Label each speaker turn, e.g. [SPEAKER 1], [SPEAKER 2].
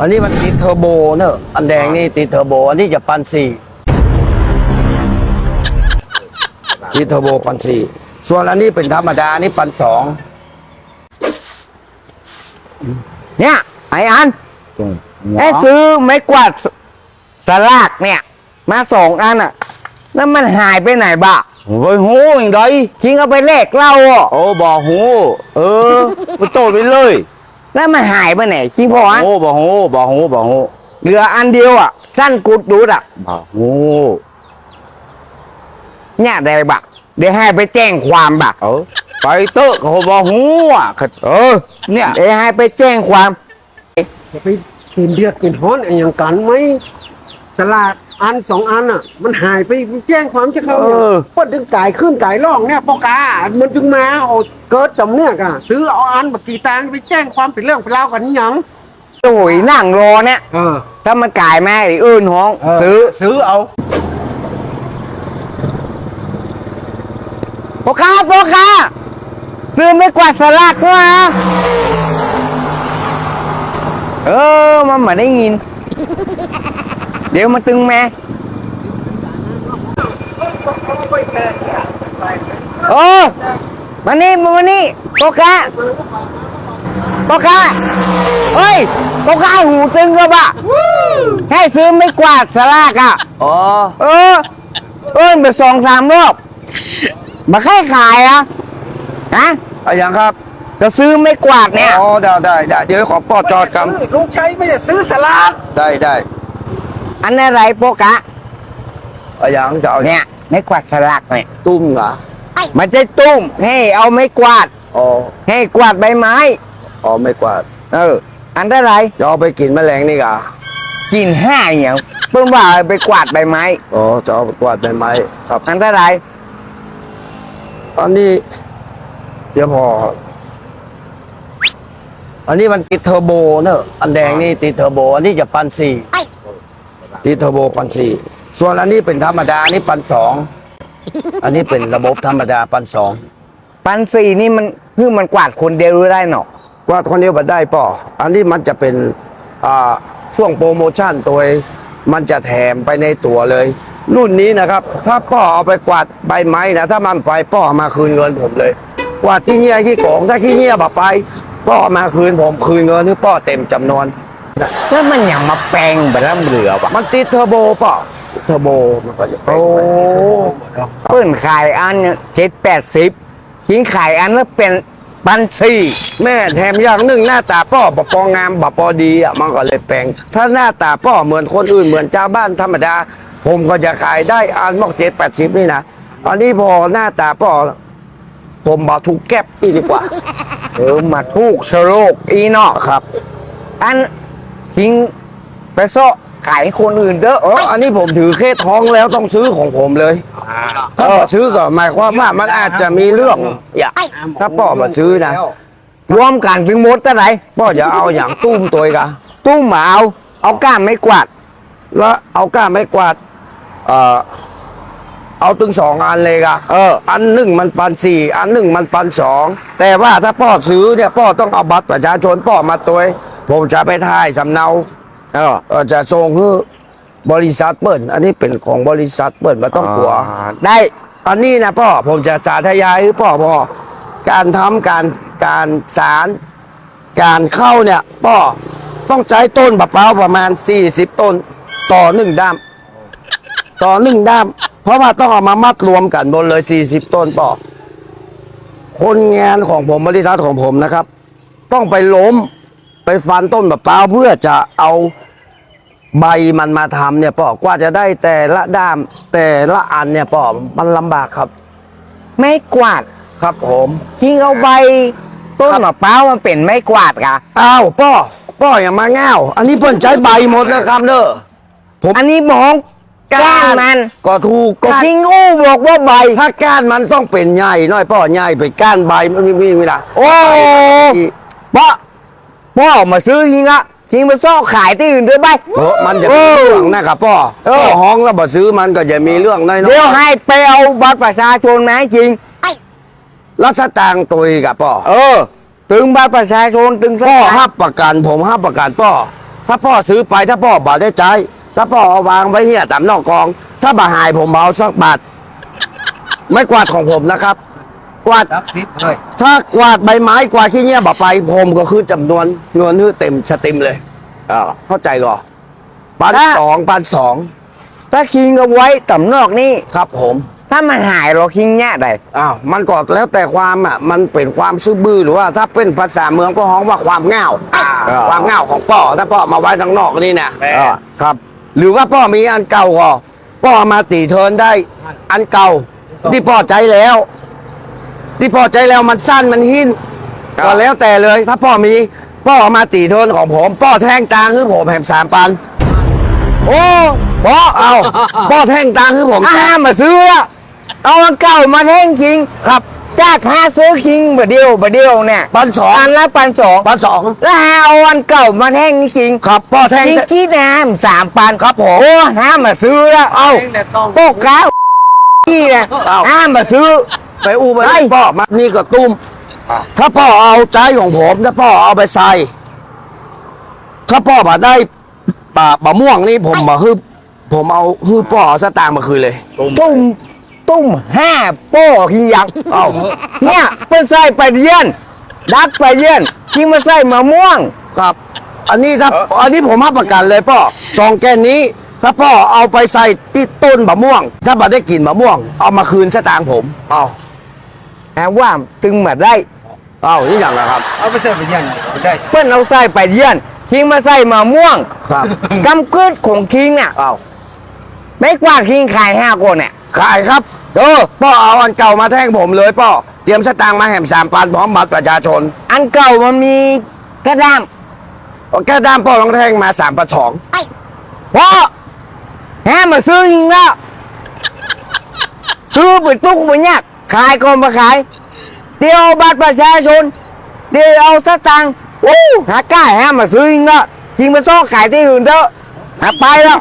[SPEAKER 1] อันนี้มันติดเทอร์โบเนอะอันแดงนี่ติดเทอร์โบ อันนี้จะปันสี่ติดเทอร์โบปันสี่ส่วนอันนี้เป็นธรรมดาอันนี้ปันสอง
[SPEAKER 2] เนี่ยไอ้อันไอ้ซื้อไม้กวาดสสลากเนี่ย มาสองอันอะ แล้วมันหายไปไหนบ้า
[SPEAKER 1] โอ้ยโหอย่างไร
[SPEAKER 2] ทิ้งเอาไปแลกเหล้าอะ
[SPEAKER 1] โอ้บ่หูเออไปโตไปเลย
[SPEAKER 2] แล้วมันหายไปไหนทิ้งพออัน
[SPEAKER 1] โอ้บ่หูบ่หูบ่หู
[SPEAKER 2] เหลืออันเดียวอะ สั้นกุดดูดอะ
[SPEAKER 1] บ่หู
[SPEAKER 2] เนี่ยได้บักเดี๋ยวให้ไปแจ้งความบัก
[SPEAKER 1] เออไปเตอะเขาบ่หูอะเออ เนี่ย
[SPEAKER 2] เดี๋ยวให้ไปแจ้งความ
[SPEAKER 3] จะไปกินเดือดกินฮ้อนอะไรอย่างกันไหมสลาก อันสองอันอะ มันหายไปแจ้งความจะเขา
[SPEAKER 1] เออ
[SPEAKER 3] พดถึงกายขึ้นกายล่องเนี่ยปอกา มันจึงมาโอ้เกิดจำเนี่ยกะซื้อเอาอันบักกี่ตังค์ไปแจ้งความเป็นเรื่องเป็นราวกันนี่หยัง
[SPEAKER 2] โอ้ยนั่งรอเนี่ย
[SPEAKER 3] เออ
[SPEAKER 2] ถ้ามันกลายแม่อีอื่นห้องซื้อ
[SPEAKER 3] ซื้อเอา
[SPEAKER 2] พ่อค้าพ่อค้าซื้อไม่กวาดสลากมาเออมันมาได้ยิน เดี๋ยวมาตึงแม่โอ้มานี่มานี่พ่อค้าพ่อค้าเฮ้ยพ่อค้าหูตึงก็ปะให้ซื้อไม่กวาดสลากอะ
[SPEAKER 1] อ๋อ
[SPEAKER 2] เออเอ้ยไปสองสามรอบมาค่ายขายอะฮะ
[SPEAKER 1] อะอย่างครับ
[SPEAKER 2] จะซื้อไม่กวาดเนี่ย
[SPEAKER 1] อ๋อ ได้ได้ได้เดี๋ยวขอปอจอดกัน
[SPEAKER 3] ลุงชัยไม่ได้ซื้อสลาก
[SPEAKER 1] ได้ได้
[SPEAKER 2] อันอะไรโปกะ
[SPEAKER 1] อะอย่างจะเอา
[SPEAKER 2] เนี่ยไม่กวาดสลักเนี่ย
[SPEAKER 1] ตุ้มเหรอ
[SPEAKER 2] มันจะตุ้มให้เอาไม่กวาด
[SPEAKER 1] อ๋อ
[SPEAKER 2] ให้กวาดใบไม้
[SPEAKER 1] อ๋อไม่กวาด
[SPEAKER 2] เออ อันอะไร
[SPEAKER 1] จะเอาไปกินแมลงนี่กะ
[SPEAKER 2] กินห้าอย่างเพิ่งว่าเอาไปกวาดใบไม้
[SPEAKER 1] อ๋อจะเอาไปกวาดใบไม้ ครับ
[SPEAKER 2] อันอะไร
[SPEAKER 1] อันนี้เดี๋ยวพอ อันนี้มันติดเทอร์โบเนอะอันแดงนี่ติดเทอร์โบ อันนี้จะปันสี่ติ ดเทอร์โบปันสี่ส่วนอันนี้เป็นธรรมดาอันนี้ปันสองอันนี้เป็นระบบธรรมดาปันสอง
[SPEAKER 2] ปันสี่นี่มันเพิ่งมันกวาดคนเดียวได้เนาะ
[SPEAKER 1] กวาดคนเดียวบัดได้ป่ออันนี้มันจะเป็นอ่าช่วงโปรโมชั่นตัวมันจะแถมไปในตัวเลย รุ่นนี้นะครับ ถ้าป้อเอาไปกวาดใบไม้นะถ้ามันไปป้อเอามาคืนเงินผมเลย กวาดขี้เหี้ยขี้โกงถ้าขี้เหี้ยแบบไปป้อเอามาคืนผมคืนเงินหรือป้อเต็มจำนวน
[SPEAKER 2] แล้วมันอย่างมาแปลงแบบน้ำเหลือวะ
[SPEAKER 1] มันติดเทอร์โบป่ะเทอร์โบมันก็จะเป็น
[SPEAKER 2] โอ้เพิ่นขายอันเจ็ดแปดสิบทิ้งขายอันแล้วเป็นปันสี่
[SPEAKER 1] แม่แถมอย่างหนึ่งหน้าตาป้อบปองามบปอดีอะมันก็เลยแปลง ถ้าหน้าตาป้อเหมือนคนอื่นเหมือนชาวบ้านธรรมดา ผมก็จะขายได้อันมอกเจ็ดแปดสิบนี่นะอันนี้พอหน้าตาป้อผมบอกถูกแก็บอีกดีกว่า
[SPEAKER 2] เออมาทูกสโลกอีเนาะ
[SPEAKER 1] ครับ
[SPEAKER 2] อัน ทิ้งไปโซะขายให้คนอื่นเด้อ
[SPEAKER 1] เอออันนี้ผมถือเคสท้องแล้วต้องซื้อของผมเลยถ้าป้อซื้อก็หมายความว่ามันอาจจะมีเรื่องอย่าถ้าป้อมาซื้อนะ
[SPEAKER 2] รวมกันถึงหมดเท่าไหร่
[SPEAKER 1] ป้ออย่าเอาอย่างตุ้มตัวอีกอะ
[SPEAKER 2] ตุ้มมาเอาเอาก้ามไม่กวาด
[SPEAKER 1] แล้วเอาก้ามไม้กวาด เอ่อเอาถึงสองอันเลยกะ
[SPEAKER 2] เออ
[SPEAKER 1] อันหนึ่งมันปันสี่ อันหนึ่งมันปันสอง แต่ว่าถ้าพ่อซื้อเนี่ยพ่อต้องเอาบัตรประชาชนพ่อมาตัว ผมจะไปถ่ายสำเนา
[SPEAKER 2] เออ
[SPEAKER 1] เอ่อจะส่งให้บริษัทเปิดอันนี้เป็นของบริษัทเปิดมาต้องกลัว
[SPEAKER 2] ได้
[SPEAKER 1] อันนี้นะพ่อผมจะสาธยายให้พ่อพ่อการทำการการสารการเข้าเนี่ยพ่อต้องใช้ต้นมะพร้าวประมาณ 40 ต้นต่อหนึ่งด้ามต่อหนึ่งด้าม เพราะว่าต้องเอามามัดรวมกันบนเลย 40 ต้นพ่อคนงานของผมบริษัทของผมนะครับ ต้องไปล้ม ไปฟันต้นมะพร้าวเพื่อจะเอาใบมันมาทำเนี่ยป่อกว่าจะได้แต่ละด้ามแต่ละอันเนี่ยป่อมันลำบากครับ
[SPEAKER 2] ไม่กวาด
[SPEAKER 1] ครับผม
[SPEAKER 2] ทิ้งเอาใบต้นมะพร้าวมันเป็นไม่กวาดกะ
[SPEAKER 1] อ้าวป่อป่ออย่ามาง่าวอันนี้เพิ่นใช้ใบหมดนะครับเด้อ
[SPEAKER 2] อันนี้มองก้านมัน
[SPEAKER 1] ก็ถูก
[SPEAKER 2] ก็
[SPEAKER 1] ก็
[SPEAKER 2] ทิ้งอู้บอกว่าใบ
[SPEAKER 1] ถ้าก้านมันต้องเป็นใหญ่หน้อยป่อใหญ่ไปก้านใบมันไม่มีเวลา
[SPEAKER 2] โอ้ป้า ป้ามาซื้อทิ้งละทิ้งไปซ่อขายที่อื่นด้วยไป
[SPEAKER 1] เออมันจะมีเรื่องนะครับป่อ
[SPEAKER 2] เออ
[SPEAKER 1] ป่อห้องแล้วบ่ซื้อมันก็จะมีเรื่องน้อย
[SPEAKER 2] เดี๋ยวให้ไปเอาบัตรประชาชนมาให้จริง
[SPEAKER 1] ๆรัชตางค์ตุยกับป่อ
[SPEAKER 2] เออตึงบัตรประชาชนตึงส
[SPEAKER 1] ป่อ
[SPEAKER 2] ถาน
[SPEAKER 1] ห้าประกันผมห้าประกันป่อถ้าพ่อซื้อไปถ้าพ่อบาได้ใจถ้าพ่อเอาวางไว้เฮียตามนอกกอง ถ้าบาหายผมเอาสักบาทไม่กวาดของผมนะครับ กวาด
[SPEAKER 3] สักสิบเลย
[SPEAKER 1] ถ้ากวาดใบไม้กวาดขี้เงี้ยบาไปผมก็คือจำนวนเงินคือเต็มสติมเลยอ่าเข้าใจก่อนปันสองปันสอง
[SPEAKER 2] ถ้าคิงเอาไว้ต่ำนอกนี่
[SPEAKER 1] ครับผม
[SPEAKER 2] ถ้ามันหายเราคิงเนี่ยได้
[SPEAKER 1] อ้าวมันก็แล้วแต่ความอะมันเป็นความซื่อบื้อหรือว่าถ้าเป็นภาษาเมืองก็ฮ้องว่าความง่าวความง่าวของพ่อถ้าพ่อมาไว้ข้างนอกนี่นะ
[SPEAKER 2] อ่า
[SPEAKER 1] ครับ หรือว่าพ่อมีอันเก่าก็พ่อเอามาตีเทิร์นได้อันเก่าที่พ่อใจแล้ว ที่พ่อใจแล้วมันสั้นมันหินก็แล้วแต่เลย ถ้าพ่อมีพ่อเอามาตีเทิร์นของผมพ่อแท่งตางคือผมแหมสามปัน
[SPEAKER 2] โอ้
[SPEAKER 1] พ่อเอาพ่อแท่งตางคือผม
[SPEAKER 2] อาห้ามมาซื้อละเอาอันเก่ามาแท่งจริง
[SPEAKER 1] ครับ
[SPEAKER 2] จากหาซื้อจริงบะเดียวบะเดียวเนี่ย
[SPEAKER 1] ปันสอง
[SPEAKER 2] อันละปันสอง
[SPEAKER 1] ปันสอง
[SPEAKER 2] แล้วหาเอาอันเก่ามาแท่งนี่จริง
[SPEAKER 1] ครับพ่อแท่ง
[SPEAKER 2] จริงที่น้ำสามปัน
[SPEAKER 1] ครับผม
[SPEAKER 2] โอ้ห้ามมาซื้อละ
[SPEAKER 1] เอ้า
[SPEAKER 2] โป๊กก้าวนี่นะ
[SPEAKER 1] เอ้า
[SPEAKER 2] ห้ามมาซื้อ
[SPEAKER 1] ไปอูไปให้พ่อมานี่ก็ตุ้ม ถ้าพ่อเอาใจของผม ถ้าพ่อเอาไปใส่ ถ้าพ่อมาได้ป่าบะม่วงนี่ผมมาฮึบผมเอาฮึบพ่อเอาสตางค์มาคืนเลย
[SPEAKER 2] ตุ้มตุ้มห้าโป้ขี้ยัง
[SPEAKER 1] เอ้า
[SPEAKER 2] เนี่ยเป็นใส่ไปเยือนดักไปเยือนที่มาใส่มะม่วง
[SPEAKER 1] ครับ อันนี้ถ้าอันนี้ผมรับประกันเลยพ่อสองแกนนี้ ถ้าพ่อเอาไปใส่ที่ต้นบะม่วง ถ้าบ่ได้กลิ่นบะม่วง เอามาคืนสตางค์ผม เอา
[SPEAKER 2] แต่ว่าตึงมาได้
[SPEAKER 1] เอานี่อย่างไรครับ
[SPEAKER 3] เอาไปใส่ไปยังได้
[SPEAKER 2] เพื่อนเอาใส่ไปเยือนคิงมาใส่มะม่วง
[SPEAKER 1] ครับ
[SPEAKER 2] กำกึดของคิงเนี่ย
[SPEAKER 1] เอา
[SPEAKER 2] ไม่กวาดคิงขายห้าคนเนี่ย
[SPEAKER 1] ขายครับ
[SPEAKER 2] โอ้
[SPEAKER 1] พ่อเอาอันเก่ามาแท่งผมเลยพ่อเตรียมสตางค์มาแหมสามพันพร้อมบัตรประชาชน
[SPEAKER 2] อันเก่ามันมีกระด้าม
[SPEAKER 1] แก้ด้ามพ่อต้องแท่งมาสามพันสอง
[SPEAKER 2] เพราะแฮมาซื้อยิงแล้วซื้อไปตุ๊กไปเนี่ย ขายก็มาขาย เดี๋ยวเอาบัตรประชาชน เดี๋ยวเอาสตางค์โอ้หากล้าแฮมาซื้อเงาะจริงมาซ่อขายที่อื่นเถอะหาไปแล้ว